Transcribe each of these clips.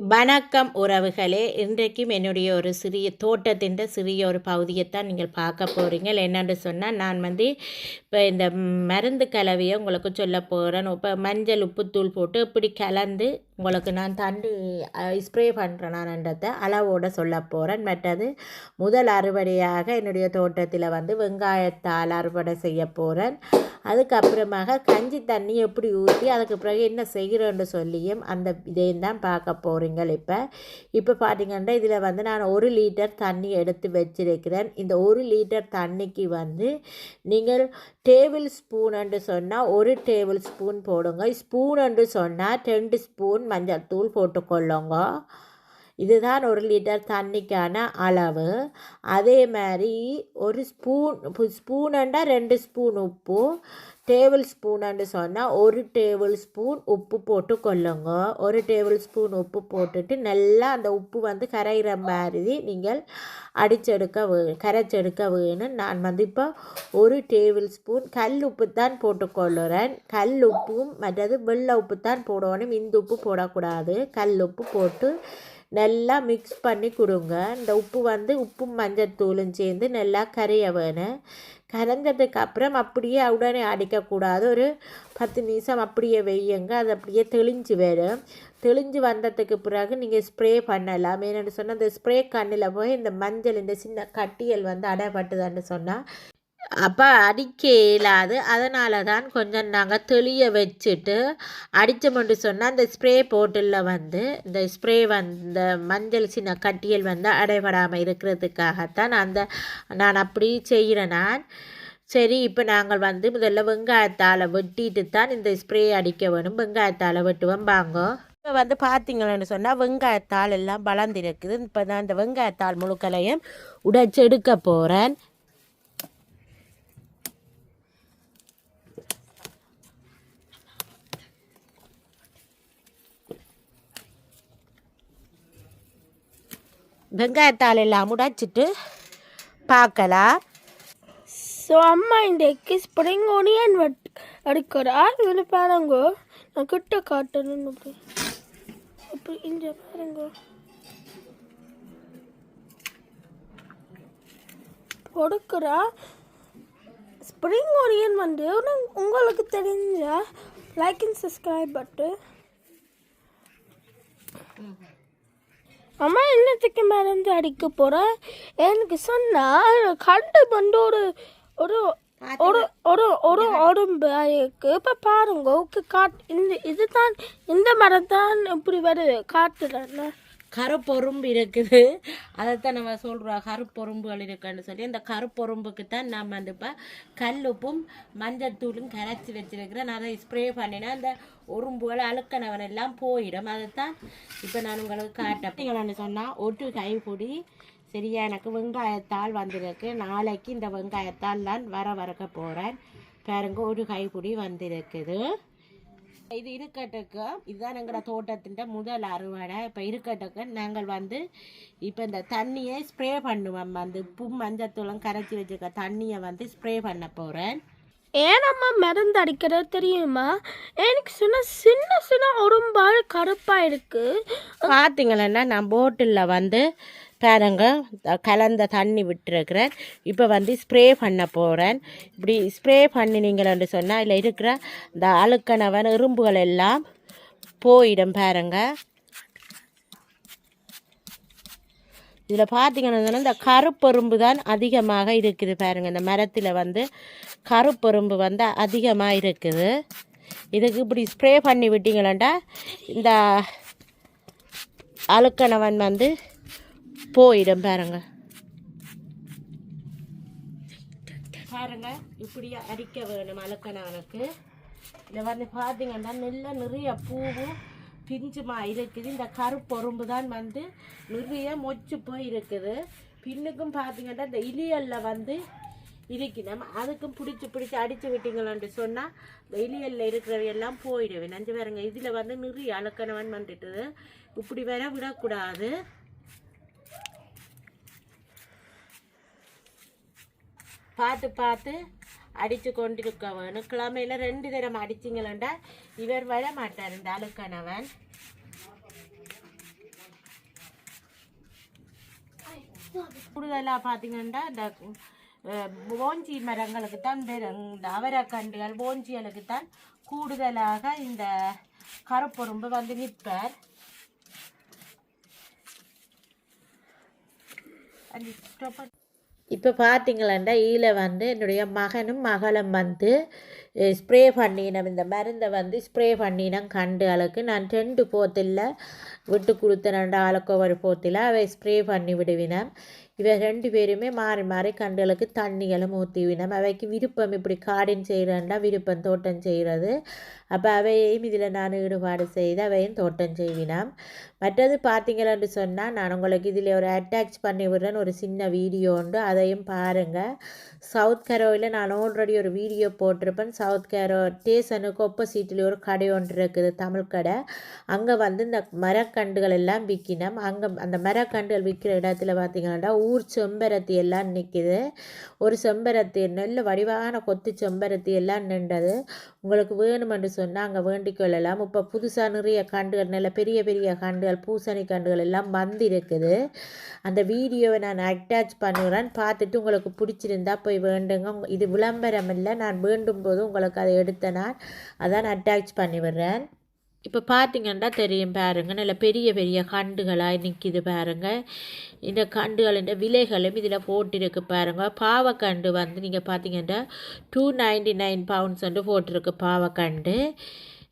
வணக்கம் உறவுகளே. இன்றைக்கும் என்னுடைய ஒரு சிறிய தோட்டத்தின் சிறிய ஒரு பகுதியைத்தான் நீங்கள் பார்க்க போகிறீங்க என்னென்று சொன்னால் நான் வந்து இப்போ இந்த மருந்து கலவையை உங்களுக்கு சொல்ல போகிறேன் இப்போ மஞ்சள் உப்புத்தூள் போட்டு இப்படி கலந்து உங்களுக்கு நான் தண்ணி ஸ்ப்ரே பண்ணுறேன் அளவோடு அளவோட சொல்ல போகிறேன் மற்றது முதல் அறுவடையாக என்னுடைய தோட்டத்தில் வந்து வெங்காயத்தால் அறுவடை செய்ய போகிறேன் அதுக்கப்புறமாக கஞ்சி தண்ணி எப்படி ஊற்றி அதுக்கு பிறகு என்ன செய்கிறோன்னு சொல்லியும் அந்த இதையும் தான் பார்க்க போகிறீங்கள் இப்போ. இப்போ பார்த்தீங்கன்னா இதில் வந்து நான் ஒரு லிட்டர் தண்ணி எடுத்து வச்சிருக்கிறேன். இந்த ஒரு லிட்டர் தண்ணிக்கு வந்து நீங்கள் டேபிள் ஸ்பூன் சொன்னால் ஒரு டேபிள் ஸ்பூன் போடுங்க. ஸ்பூன் என்று சொன்னால் ரெண்டு ஸ்பூன் மஞ்சள் தூள் போட்டுக்கொள்ளுங்க. இதுதான் ஒரு லிட்டர் தண்ணிக்கான அளவு. அதே மாதிரி ஒரு ஸ்பூன் ஸ்பூனுண்டா ரெண்டு ஸ்பூன் உப்பு. டேபிள் ஸ்பூனுன்னு சொன்னால் ஒரு டேபிள் ஸ்பூன் உப்பு போட்டு கொள்ளுங்க. ஒரு டேபிள் ஸ்பூன் உப்பு போட்டுட்டு நல்லா அந்த உப்பு வந்து கரைகிற மாதிரி நீங்கள் அடிச்செடுக்க வே கரைச்செடுக்க வேணும். நான் வந்து இப்போ ஒரு டேபிள் ஸ்பூன் கல் உப்பு தான் போட்டுக்கொள்ளுறேன் கல் உப்பும் மற்றது வெள்ளை உப்பு தான் போடணும். இந்த உப்பு போடக்கூடாது. கல் உப்பு போட்டு நல்லா மிக்ஸ் பண்ணி கொடுங்க. இந்த உப்பு வந்து உப்பும் மஞ்சத்தூளும் சேர்ந்து நல்லா கரைய வேணும். கரைஞ்சதுக்கு அப்புறம் அப்படியே உடனே அடிக்கக்கூடாது. ஒரு பத்து நிமிஷம் அப்படியே வையுங்க அது அப்படியே தெளிஞ்சு வரும். தெளிஞ்சு வந்ததுக்கு பிறகு நீங்கள் ஸ்ப்ரே பண்ணலாம். ஏன்னு சொன்னால் அந்த ஸ்ப்ரே கண்ணில் போய் இந்த மஞ்சள் இந்த சின்ன கட்டியல் வந்து அடைப்பட்டுதான்னு சொன்னால் அப்போ அடிக்க இயலாது. அதனால தான் கொஞ்சம் நாங்கள் தெளிய வச்சுட்டு அடித்தோம்னு சொன்னால் அந்த ஸ்ப்ரே போட்டில் வந்து இந்த ஸ்ப்ரே வந்த மஞ்சள் சின்ன கட்டியல் வந்து அடைபடாமல் இருக்கிறதுக்காகத்தான் அந்த நான் அப்படி செய்கிறேன் நான். சரி இப்போ நாங்கள் வந்து முதல்ல வெங்காயத்தால் வெட்டிட்டு தான் இந்த ஸ்ப்ரே அடிக்க வேணும். வெங்காயத்தால் வெட்டுவோம் வாங்க. இப்போ வந்து பார்த்தீங்கன்னு சொன்னால் வெங்காயத்தால் எல்லாம் வளர்ந்துருக்குது. இப்போ தான் இந்த வெங்காயத்தால் முழுக்கலையும் உடைச்செடுக்க போகிறேன் வெங்காயத்தால் எல்லாம் உடைச்சிட்டு பார்க்கலாம். ஸோ அம்மா இன்றைக்கு ஸ்ப்ரிங் ஒனியன் வட் எடுக்கிறா இதில் பாருங்கோ. நான் கிட்ட காட்டணும் அப்படி. அப்படி இந்த பாருங்க. கொடுக்குறா ஸ்ப்ரிங் ஒனியன் வந்து உங்களுக்கு தெரிஞ்ச லைக் அண்ட் சப்ஸ்கிரைப் பட்டு அம்மா என்னத்துக்கு மருந்து அடிக்க போகிறேன் எனக்கு சொன்னால் கண்டு வந்து ஒரு ஒரு ஒரு ஒரு ஒரு உடம்பு இருக்கு. இப்போ பாருங்க ஓகே காட் இந்த இதுதான் இந்த மரம் தான் இப்படி வருது. காட்டுறேன். கருப்பொரும்பு இருக்குது. அதைத்தான் நம்ம சொல்கிறோம் கருப்பொரும்புகள் இருக்குன்னு சொல்லி. அந்த கருப்பொரும்புக்கு தான் நம்ம வந்து இப்போ கல்லுப்பும் மஞ்சத்தூளும் கரைச்சி வச்சிருக்கிறேன் அதை ஸ்ப்ரே பண்ணினா அந்த உறும்புகள் அழுக்கணவன் எல்லாம் போயிடும். அதைத்தான் இப்போ நான் உங்களுக்கு காட்டேன் சொன்னால் ஒட்டு கைப்பொடி சரியா எனக்கு வெங்காயத்தால் வந்திருக்கு. நாளைக்கு இந்த வெங்காயத்தால் தான் வர வரக்க போகிறேன் பாருங்க ஒரு கைப்பிடி வந்திருக்குது. இது இருக்கட்டுக்கு. இதுதான் எங்களோட தோட்டத்தின் முதல் அறுவடை. இப்போ இருக்கட்டுக்கு நாங்கள் வந்து இப்போ இந்த தண்ணியை ஸ்ப்ரே பண்ணுவோம். அந்த உப்பு மஞ்சத்தூளும் கரைச்சி வச்சிருக்க தண்ணியை வந்து ஸ்ப்ரே பண்ண போகிறேன் ஏன் அம்மா மருந்து அடிக்கிறது தெரியுமா? எனக்கு சொன்ன சின்ன சின்ன உடம்பால் கருப்பாக இருக்கு. பார்த்தீங்களன்னா நான் போட்டில் வந்து பாருங்க கலந்த தண்ணி விட்டுருக்கிறேன். இப்போ வந்து ஸ்ப்ரே பண்ண போகிறேன் இப்படி ஸ்ப்ரே பண்ணினீங்களேன்னு சொன்னால் இதில் இருக்கிற இந்த அழுக்கணவன் இரும்புகள் எல்லாம் போயிடும் பாருங்க. இதில் பார்த்தீங்கன்னா இந்த கருப்பெரும்பு தான் அதிகமாக இருக்குது பாருங்கள் இந்த மரத்தில் வந்து கருப்பெரும்பு வந்து அதிகமாக இருக்குது. இதுக்கு இப்படி ஸ்ப்ரே பண்ணி விட்டீங்களா இந்த அழுக்கணவன் வந்து போயிடும் பாருங்க. பாருங்க இப்படி அடிக்க வேணும் அலக்கணவனுக்கு இதை வந்து பார்த்தீங்கன்னா நல்ல நிறைய பூவும் பிஞ்சுமா இருக்குது. இந்த கருப்பொரும்பு தான் வந்து நிறைய மொச்சு போய் இருக்குது பின்னுக்கும் பார்த்தீங்கன்னா இந்த இலியலில் வந்து இருக்கணும் அதுக்கும் பிடிச்சி பிடிச்சி அடித்து விட்டீங்களான்னு சொன்னால் இந்த இலியலில் இருக்கிறவையெல்லாம் போயிடுவேன். நஞ்சு பாருங்க இதில் வந்து நிறைய அலக்கணவன் வந்துட்டுது. இப்படி வர விடக்கூடாது. பார்த்து பார்த்து அடித்து கொண்டிருக்கணும் கிழமையில் ரெண்டு தரம் அடிச்சிங்களா இவர் வர மாட்டார் இந்த அழுக்கணவன். கூடுதலாக பார்த்தீங்கன்னா இந்த ஓஞ்சி மரங்களுக்கு தான் இந்த அவரக்கண்டுகள் போஞ்சிகளுக்கு தான் கூடுதலாக இந்த கருப்பொரும்பு வந்து நிற்பார். and இப்போ பார்த்தீங்களா இதில் வந்து என்னுடைய மகனும் மகளும் வந்து ஸ்ப்ரே பண்ணினோம். இந்த மருந்தை வந்து ஸ்ப்ரே பண்ணினோம் கண்டு அளவுக்கு. நான் ரெண்டு போத்தில் விட்டு கொடுத்தேன் ரெண்டு ஆளுக்கு ஒரு போத்தில் அவை ஸ்ப்ரே பண்ணி விடுவினேன் இவை ரெண்டு பேருமே மாறி மாறி கண்டுகளுக்கு தண்ணிகளும் ஊற்றிவினோம் அவைக்கு விருப்பம் இப்படி காடின் செய்கிறேன்டா விருப்பம் தோட்டம் செய்கிறது அப்போ அவையையும் இதில் நான் ஈடுபாடு செய்து அவையும் தோட்டம் செய்வினாம். மற்றது பார்த்தீங்களான்னு சொன்னால் நான் உங்களுக்கு இதில் ஒரு அட்டாச் பண்ணி விடுறேன். ஒரு சின்ன வீடியோ உண்டு. அதையும் பாருங்கள் சவுத் கரோவில் நான் ஆல்ரெடி ஒரு வீடியோ போட்டிருப்பேன். சவுத் கரோ ஸ்டேஷனுக்கு ஒப்போசிட்டில் ஒரு கடை ஒன்று இருக்குது தமிழ் கடை. அங்கே வந்து இந்த மரக்கண்டுகள் எல்லாம் விற்கினோம் அங்கே அந்த மரக்கண்டுகள் விற்கிற இடத்துல பார்த்தீங்கன்னா ஊர் செம்பருத்தி எல்லாம் நிற்கிது ஒரு செம்பருத்தி நல்ல வடிவான கொத்து செம்பருத்தி எல்லாம் நின்றது. உங்களுக்கு வேணுமென்று சொன்னால் அங்கே வேண்டிக் கொள்ளலாம். இப்போ புதுசாக நிறைய கண்டுகள் நல்ல பெரிய பெரிய கண்டுகள் பூசணி கண்டுகள் எல்லாம் வந்திருக்குது. அந்த வீடியோவை நான் அட்டாச் பண்ணுறேன். பார்த்துட்டு உங்களுக்கு பிடிச்சிருந்தா போய் வேண்டுங்க. இது விளம்பரம் இல்லை. நான் வேண்டும் போது உங்களுக்கு அதை எடுத்த நான் அதான் அட்டாச் பண்ணி விடுறேன். இப்போ பார்த்தீங்கன்னா தெரியும் பாருங்க நல்ல பெரிய பெரிய கண்டுகளாக நிற்கிது பாருங்க. இந்த கண்டுகளின் விலைகளும் இதில் போட்டிருக்கு பாருங்க. பாவக்கண்டு வந்து நீங்கள் பார்த்தீங்கன்னா டூ நைன்டி நைன் பவுண்ட்ஸ் வந்து போட்டிருக்கு பாவக்கண்டு.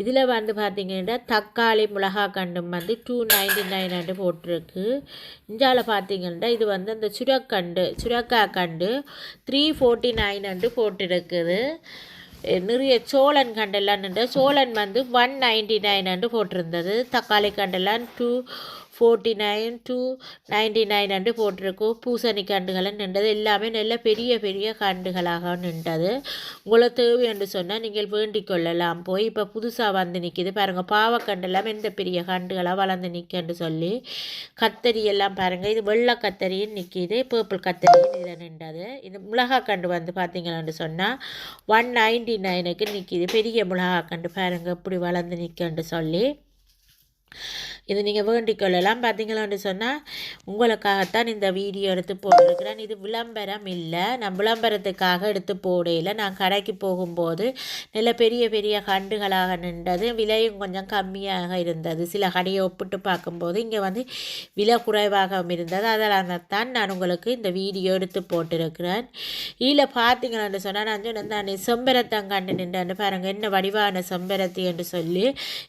இதில் வந்து பார்த்தீங்கன்னா தக்காளி மிளகா கண்டும் வந்து டூ நைன்டி நைன் வந்து போட்டிருக்கு. இஞ்சால பார்த்தீங்கன்னா இது வந்து அந்த சுரக்கண்டு சுரக்காய் கண்டு த்ரீ ஃபோர்ட்டி நைன் வந்து போட்டிருக்குது. நிறைய சோழன் கண்டெல்லாம் நின்று சோழன் வந்து ஒன் நைன்டி நைன் அண்டு போட்டிருந்தது. தக்காளி கண்டெல்லாம் two forty nine two ninety nine and போட்டிருக்கும். பூசணி கண்டுகளும் நின்றது எல்லாமே நல்ல பெரிய பெரிய கண்டுகளாக நின்றது. உங்களுக்கு தேவை என்று சொன்னால் நீங்கள் வேண்டிக் கொள்ளலாம். போய் இப்போ புதுசாக வந்து நிற்கிது பாருங்கள் பாவக்கண்டெல்லாம் எந்த பெரிய கண்டுகளாக வளர்ந்து நிற்கன்னு சொல்லி கத்தரி எல்லாம் பாருங்கள் இது வெள்ளை கத்தரியும் நிற்கிது பர்பிள் கத்தரியும் இதில் நின்றது. இது மிளகா கண்டு வந்து பார்த்தீங்கன்னு சொன்னால் ஒன் நைன்டி நைனுக்கு நிற்கிது பெரிய மிளகா கண்டு பாருங்கள் இப்படி வளர்ந்து நிற்கன்னு சொல்லி. இது நீங்கள் வேண்டிக்கொள்ளலாம். பார்த்தீங்களான்னு சொன்னால் உங்களுக்காகத்தான் இந்த வீடியோ எடுத்து போட்டிருக்கிறேன். இது விளம்பரம் இல்லை. நான் விளம்பரத்துக்காக எடுத்து போடையில் நான் கடைக்கு போகும்போது நல்ல பெரிய பெரிய கண்டுகளாக நின்றது விலையும் கொஞ்சம் கம்மியாக இருந்தது. சில கடையை ஒப்பிட்டு பார்க்கும்போது இங்கே வந்து விலை குறைவாகவும் இருந்தது. அதனால தான் நான் உங்களுக்கு இந்த வீடியோ எடுத்து போட்டிருக்கிறேன். இதில் பார்த்தீங்களான்னு சொன்னால் நான் சொன்னேன் நான் செம்பரத்தம் கண்டு நின்று பாருங்கள் என்ன வடிவான செம்பரத்து என்று சொல்லி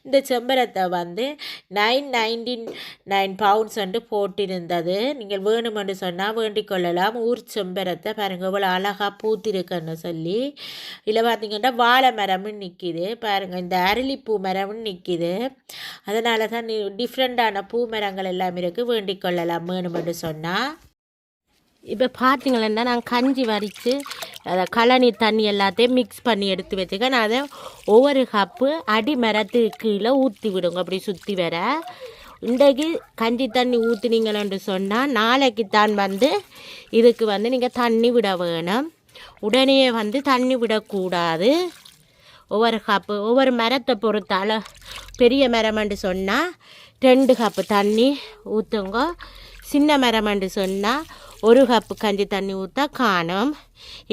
இந்த செம்பரத்தை வந்து நைன் நைன்டீன் நைன் பவுண்ட்ஸ் வந்து போட்டிருந்தது. நீங்கள் வேணுமென்று சொன்னால் வேண்டிக் கொள்ளலாம். ஊர் செம்பரத்தை பாருங்கள் இவ்வளோ அழகாக பூத்திருக்குன்னு சொல்லி. இதில் பார்த்தீங்கன்னா வாழை மரமும் நிற்கிது. பாருங்கள் இந்த அரளிப்பூ மரமும் நிற்கிது. அதனால தான் டிஃப்ரெண்ட்டான பூ மரங்கள் எல்லாம் இருக்குது வேண்டிக் கொள்ளலாம் வேணுமென்று சொன்னால். இப்போ பார்த்தீங்களா நான் கஞ்சி வரித்து அதை கழனி தண்ணி எல்லாத்தையும் மிக்ஸ் பண்ணி எடுத்து வச்சுக்க நான் அதை ஒவ்வொரு கப்பு அடி மரத்துக்கு கீழே ஊற்றி விடுங்க. அப்படி சுற்றி வர. இன்றைக்கு கஞ்சி தண்ணி ஊற்றுனீங்களேன்னு சொன்னால் நாளைக்கு தான் வந்து இதுக்கு வந்து நீங்கள் தண்ணி விட வேணும். உடனே வந்து தண்ணி விடக்கூடாது. ஒவ்வொரு கப்பு ஒவ்வொரு மரத்தை பொறுத்தால பெரிய மரம்னு சொன்னால் ரெண்டு கப்பு தண்ணி ஊற்றுங்க சின்ன மரம்னு சொன்னால் ஒரு கப்பு கஞ்சி தண்ணி ஊற்றா காணும்.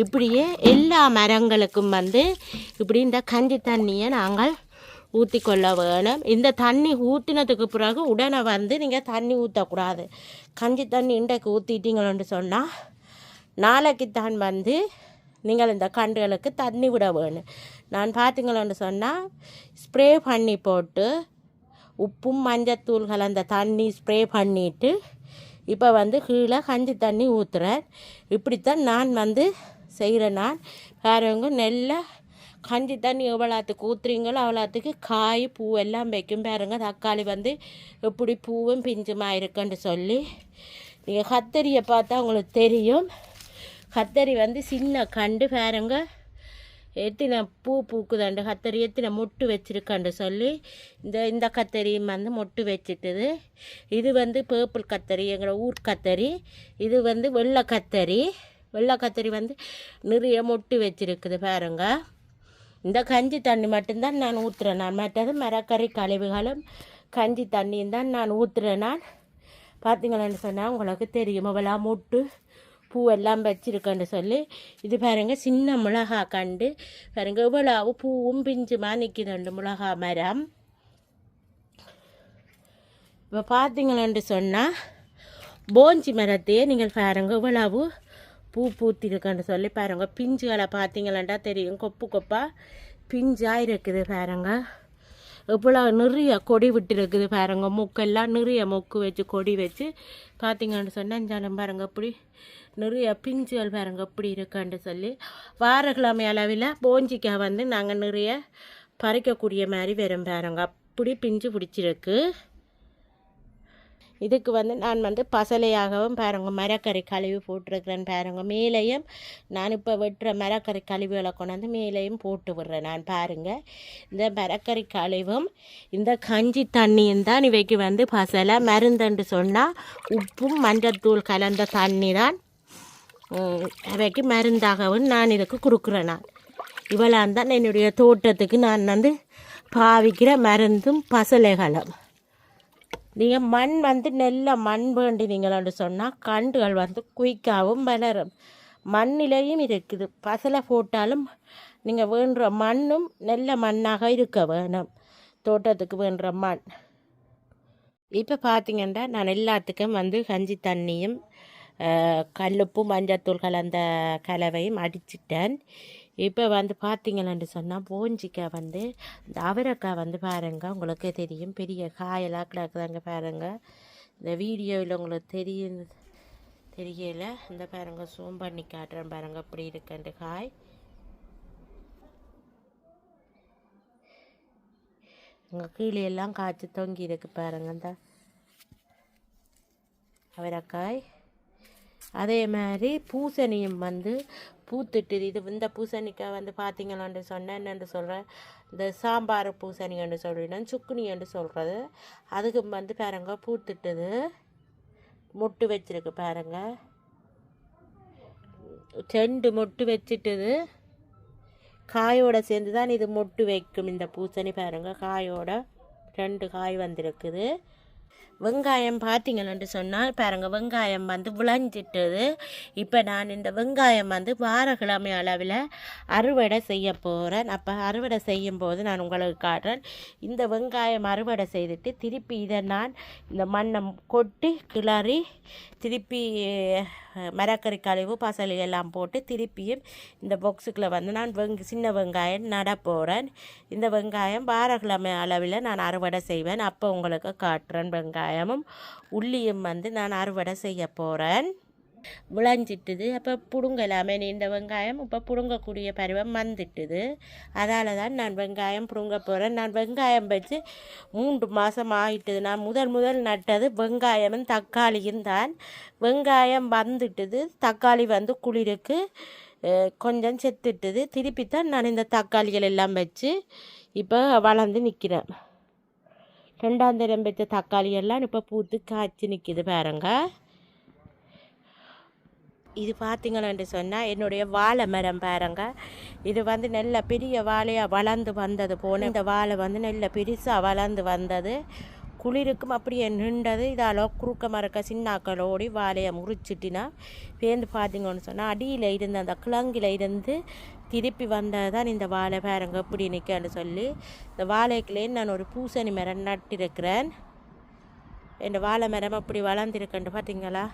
இப்படியே எல்லா மரங்களுக்கும் வந்து இப்படி இந்த கஞ்சி தண்ணியை நாங்கள் ஊற்றி கொள்ள வேணும். இந்த தண்ணி ஊற்றினதுக்கு பிறகு உடனே வந்து நீங்கள் தண்ணி ஊற்றக்கூடாது கஞ்சி தண்ணி இன்றைக்கு ஊற்றிட்டீங்களோன்னு சொன்னால் நாளைக்கு தான் வந்து நீங்கள் இந்த கன்றுகளுக்கு தண்ணி விட வேணும். நான் பார்த்தீங்களோன்னு சொன்னால் ஸ்ப்ரே பண்ணி போட்டு உப்பும் மஞ்சத்தூள் கலந்த தண்ணி ஸ்ப்ரே பண்ணிவிட்டு இப்போ வந்து கீழே கஞ்சி தண்ணி ஊற்றுறேன் இப்படித்தான் நான் வந்து செய்கிறேன் நான். பாருங்க நெல்ல கஞ்சி தண்ணி எவ்வளோத்துக்கு ஊற்றுறீங்களோ அவ்வளோத்துக்கு காய் பூ எல்லாம் வைக்கும் பாருங்க. தக்காளி வந்து எப்படி பூவும் பிஞ்சுமாக இருக்குன்னு சொல்லி. நீங்கள் கத்தரியை பார்த்தா உங்களுக்கு தெரியும். கத்தரி வந்து சின்ன கண்டு பாருங்கள் எத்தனை பூ பூக்குதாண்டு கத்தரி எத்தனை மொட்டு வச்சுருக்காண்டு சொல்லி இந்த இந்த கத்தரியும் வந்து மொட்டு வச்சுட்டுது. இது வந்து பேர்பிள் கத்தரி எங்களோட ஊர் கத்தரி. இது வந்து வெள்ளை கத்தரி. வெள்ளை கத்தரி வந்து நிறைய மொட்டு வச்சுருக்குது பாருங்க. இந்த கஞ்சி தண்ணி மட்டும்தான் நான் ஊற்றுறேன் நான் மற்றது மரக்கறி கழிவுகளும் கஞ்சி தண்ணியும் தான் நான் ஊற்றுறேன் நான் பார்த்தீங்களான்னு சொன்னால் உங்களுக்கு தெரியும். இவ்வளோ மொட்டு பூவெல்லாம் வச்சிருக்கேன்னு சொல்லி இது பாருங்க சின்ன மிளகா கண்டு பாருங்க இவ்வளவு பூவும் பிஞ்சுமா நிற்கிதுண்டு மிளகா மரம். இப்போ பார்த்தீங்களேன்னு சொன்னால் போஞ்சி மரத்தையே நீங்கள் பாருங்க இவ்வளவு பூ பூத்திருக்குன்னு சொல்லி பாருங்க பிஞ்சுகளை பார்த்தீங்களேன்டா தெரியும் கொப்பு கொப்பாக பிஞ்சாக இருக்குது பாருங்க. இவ்வளோ நிறைய கொடி விட்டுருக்குது பாருங்க மூக்கெல்லாம் நிறைய மொக்கு வச்சு கொடி வச்சு பார்த்தீங்கன்னு சொன்னால் ஜனம் பாருங்க இப்படி நிறைய பிஞ்சுகள் பாருங்க எப்படி இருக்குன்னு சொல்லி. வாரக்கிழமை அளவில் போஞ்சிக்காய் வந்து நாங்கள் நிறைய பறிக்கக்கூடிய மாதிரி வரும் பாருங்க அப்படி பிஞ்சு பிடிச்சிருக்கு. இதுக்கு வந்து நான் வந்து பசலையாகவும் பாருங்க மரக்கறி கழிவு போட்டிருக்கிறேன் பாருங்க. மேலேயும் நான் இப்போ வெட்டுற மரக்கறி கழிவுகளை கொண்டாந்து மேலேயும் போட்டு விடுறேன் நான் பாருங்கள் இந்த மரக்கறி கழிவும் இந்த கஞ்சி தண்ணியும் தான் இவைக்கு வந்து பசலை மருந்துன்னு சொன்னால் உப்பும் மஞ்சத்தூள் கலந்த தண்ணி தான் அவைக்கு மருந்தாகவும் நான் இதுக்கு கொடுக்குறேன் நான். தான் என்னுடைய தோட்டத்துக்கு நான் வந்து பாவிக்கிற மருந்தும் பசலைகளும். நீங்கள் மண் வந்து நல்ல மண் வேண்டினீங்களான்னு சொன்னால் கண்டுகள் வந்து குயிக்காகவும் வளரும். மண்ணிலையும் இருக்குது. பசலை போட்டாலும் நீங்கள் வேண்டுற மண்ணும் நல்ல மண்ணாக இருக்க வேணும். தோட்டத்துக்கு வேண்டுற மண். இப்போ பார்த்தீங்கன்னா நான் எல்லாத்துக்கும் வந்து கஞ்சி தண்ணியும் கல்லுப்பும் மஞ்சத்தூள் கலந்த கலவையும் அடிச்சிட்டேன். இப்போ வந்து பார்த்தீங்கன்னு சொன்னால் போஞ்சிக்காய் வந்து இந்த அவரைக்காய் வந்து பாருங்க உங்களுக்கு தெரியும். பெரிய காயெல்லாம் கிடக்குதாங்க பாருங்க. இந்த வீடியோவில் உங்களுக்கு தெரியும் தெரியல. இந்த பாருங்க சூம் பண்ணி காட்டுறேன் பாருங்க அப்படி இருக்குன்ற காய். இங்கே கீழே எல்லாம் காய்ச்சி தொங்கி இருக்கு பாருங்க இந்த அவரைக்காய். அதே மாதிரி பூசணியும் வந்து பூத்துட்டு இது இந்த பூசணிக்காய் வந்து பார்த்தீங்களான்னு சொன்னேன் என்னென்று சொல்கிறேன் இந்த சாம்பார் பூசணின்னு சொல்லினேன் சுக்குனின்னு சொல்கிறது அதுக்கு வந்து பாருங்க பூத்துட்டுது. மொட்டு வச்சிருக்கு பாருங்க. செண்டு மொட்டு வச்சுட்டுது. காயோட சேர்ந்து தான் இது மொட்டு வைக்கும் இந்த பூசணி பாருங்க. காயோட ரெண்டு காய் வந்திருக்குது. வெங்காயம் பார்த்தீங்கன்னு சொன்னால் பாருங்கள் வெங்காயம் வந்து விளைஞ்சிட்டது. இப்போ நான் இந்த வெங்காயம் வந்து வாரக்கிழமை அளவில் அறுவடை செய்ய போகிறேன் அப்போ அறுவடை செய்யும் போது நான் உங்களுக்கு காட்டுறேன். இந்த வெங்காயம் அறுவடை செய்துட்டு திருப்பி இதை நான் இந்த மண்ணை கொட்டி கிளறி திருப்பி மரக்கறி கழிவு பசலி எல்லாம் போட்டு திருப்பியும் இந்த பாக்ஸுக்குள்ளே வந்து நான் வெங் சின்ன வெங்காயம் நட போகிறேன் இந்த வெங்காயம் வாரக்கிழமை அளவில் நான் அறுவடை செய்வேன். அப்போ உங்களுக்கு காட்டுறேன் வெங்காயம். வெங்காயமும் உள்ளியும் வந்து நான் அறுவடை செய்ய போகிறேன் விளைஞ்சிட்டுது. அப்போ பிடுங்கலாமே நீ இந்த வெங்காயம். இப்போ பிடுங்கக்கூடிய பருவம் வந்துட்டுது. அதால் தான் நான் வெங்காயம் பிடுங்க போகிறேன் நான் வெங்காயம் வச்சு மூன்று மாதம் ஆகிட்டுது நான் முதல் முதல் நட்டது வெங்காயமும் தக்காளியும் தான். வெங்காயம் வந்துட்டுது. தக்காளி வந்து குளிருக்கு. கொஞ்சம் செத்துட்டுது. திருப்பி தான் நான் இந்த தக்காளிகள் எல்லாம் வச்சு இப்போ வளர்ந்து நிற்கிறேன் ரெண்டாம் தரம் பெற்ற தக்காளி எல்லாம் இப்போ பூத்து காய்ச்சி நிற்கிது பாருங்க. இது பார்த்தீங்கன்னு சொன்னால் என்னுடைய வாழை மரம் பாருங்க. இது வந்து நல்ல பெரிய வாழையாக வளர்ந்து வந்தது போன இந்த வாழை வந்து நல்ல பெருசாக வளர்ந்து வந்தது. குளிருக்கும் அப்படியே நின்றது. இதால் குறுக்க மறக்க சின்னாக்களோடி வாழையை முறிச்சிட்டினா. பேர்ந்து பார்த்தீங்கன்னு சொன்னால் அடியில் இருந்த அந்த கிழங்கில் இருந்து திருப்பி வந்தால் தான் இந்த வாழை பாருங்க எப்படி நிற்கன்னு சொல்லி இந்த வாழைக்குள்ளே நான் ஒரு பூசணி மரம் நட்டிருக்கிறேன். இந்த வாழை மரம் அப்படி வளர்ந்துருக்கேன் பார்த்தீங்களா?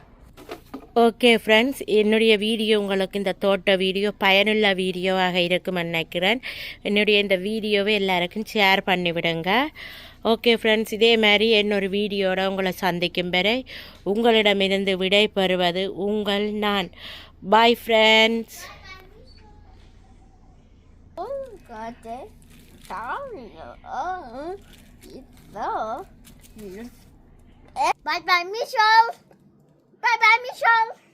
ஓகே ஃப்ரெண்ட்ஸ் என்னுடைய வீடியோ உங்களுக்கு இந்த தோட்ட வீடியோ பயனுள்ள வீடியோவாக இருக்கும்னு நினைக்கிறேன். என்னுடைய இந்த வீடியோவை எல்லாருக்கும் ஷேர் பண்ணிவிடுங்க ஓகே ஃப்ரெண்ட்ஸ் இதே மாதிரி என்னொரு வீடியோட உங்களை சந்திக்கும் வரை உங்களிடமிருந்து விடை பெறுவது உங்கள் நான். Bye friends Gott, Bye bye, Michelle. Bye bye, Michelle.